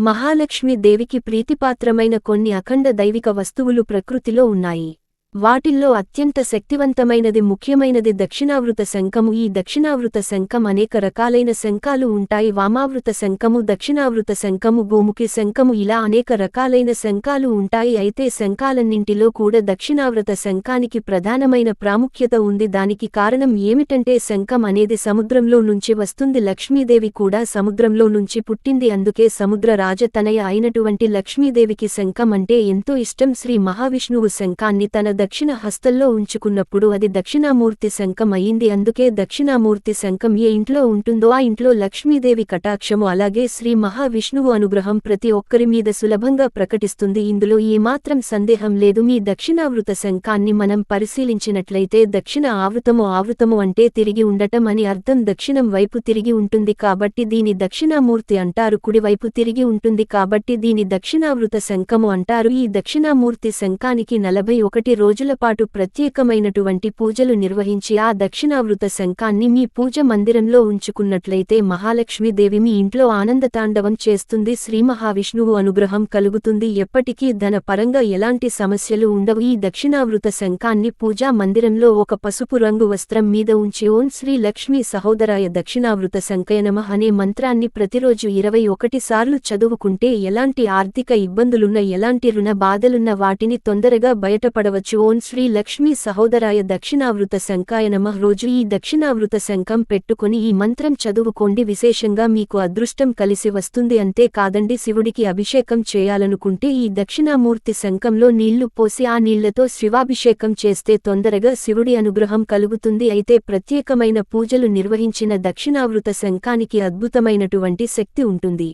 మహాలక్ష్మి దేవికి ప్రీతిపాత్రమైన కొన్ని అఖండ దైవిక వస్తువులు ప్రకృతిలో ఉన్నాయి. వాటిల్లో అత్యంత శక్తివంతమైనది ముఖ్యమైనది దక్షిణావృత శంఖము. ఈ దక్షిణావృత శంఖం అనేక రకాలైన శంఖాలు ఉంటాయి. వామావృత శంఖము దక్షిణావృత శంఖము గోముఖి శంఖము ఇలా అనేక రకాలైన శంఖాలు ఉంటాయి. అయితే శంఖాలన్నింటిలో కూడా దక్షిణావృత శంఖానికి ప్రధానమైన ప్రాముఖ్యత ఉంది. దానికి కారణం ఏమిటంటే శంఖం అనేది సముద్రంలో నుంచి వస్తుంది. లక్ష్మీదేవి కూడా సముద్రంలో నుంచి పుట్టింది. అందుకే సముద్ర రాజతనయ అయినటువంటి లక్ష్మీదేవికి శంఖం అంటే ఎంతో ఇష్టం. శ్రీ మహావిష్ణువు శంఖాన్ని తన దక్షిణ హస్తంలో ఉంచుకున్నప్పుడు అది దక్షిణామూర్తి శంఖం అయింది. అందుకే దక్షిణామూర్తి శంఖం ఏ ఇంట్లో ఉంటుందో ఆ ఇంట్లో లక్ష్మీదేవి కటాక్షము అలాగే శ్రీ మహావిష్ణువు అనుగ్రహం ప్రతి ఒక్కరి మీద సులభంగా ప్రకటిస్తుంది. ఇందులో ఏమాత్రం సందేహం లేదు. మీ దక్షిణావృత శంఖాన్ని మనం పరిశీలించినట్లయితే దక్షిణ ఆవృతము ఆవృతము అంటే తిరిగి ఉండటం అని అర్థం. దక్షిణం వైపు తిరిగి ఉంటుంది కాబట్టి దీని దక్షిణామూర్తి అంటారు. కుడివైపు తిరిగి ఉంటుంది కాబట్టి దీని దక్షిణావృత శంఖము అంటారు. ఈ దక్షిణామూర్తి శంఖానికి నలభై ఒకటి రోజుల పాటు ప్రత్యేకమైనటువంటి పూజలు నిర్వహించి ఆ దక్షిణావృత శంఖాన్ని మీ పూజ మందిరంలో ఉంచుకున్నట్లయితే మహాలక్ష్మీదేవి మీ ఇంట్లో ఆనందతాండవం చేస్తుంది. శ్రీ మహావిష్ణువు అనుగ్రహం కలుగుతుంది. ఎప్పటికీ ధన పరంగా ఎలాంటి సమస్యలు ఉండవు. ఈ దక్షిణావృత శంఖాన్ని పూజా మందిరంలో ఒక పసుపు రంగు వస్త్రం మీద ఉంచి ఓం శ్రీ లక్ష్మీ సహోదరాయ దక్షిణావృత శంకయనమ అనే మంత్రాన్ని ప్రతిరోజు ఇరవై ఒకటి సార్లు చదువుకుంటే ఎలాంటి ఆర్థిక ఇబ్బందులున్న ఎలాంటి రుణ బాధలున్న వాటిని తొందరగా బయటపడవచ్చు. ఓం శ్రీ లక్ష్మీ సహోదరాయ దక్షిణావృత శంకాయ నమః. రోజు ఈ దక్షిణావృత శంఖం పెట్టుకుని ఈ మంత్రం చదువుకోండి. విశేషంగా మీకు అదృష్టం కలిసి వస్తుంది అంతే కాదండి. శివుడికి అభిషేకం చేయాలనుకుంటే ఈ దక్షిణామూర్తి శంఖంలో నీళ్ళు పోసి ఆ నీళ్ళతో శివాభిషేకం చేస్తే తొందరగా శివుడి అనుగ్రహం కలుగుతుంది. అయితే ప్రత్యేకమైన పూజలు నిర్వహించిన దక్షిణావృత శంఖానికి అద్భుతమైనటువంటి శక్తి ఉంటుంది.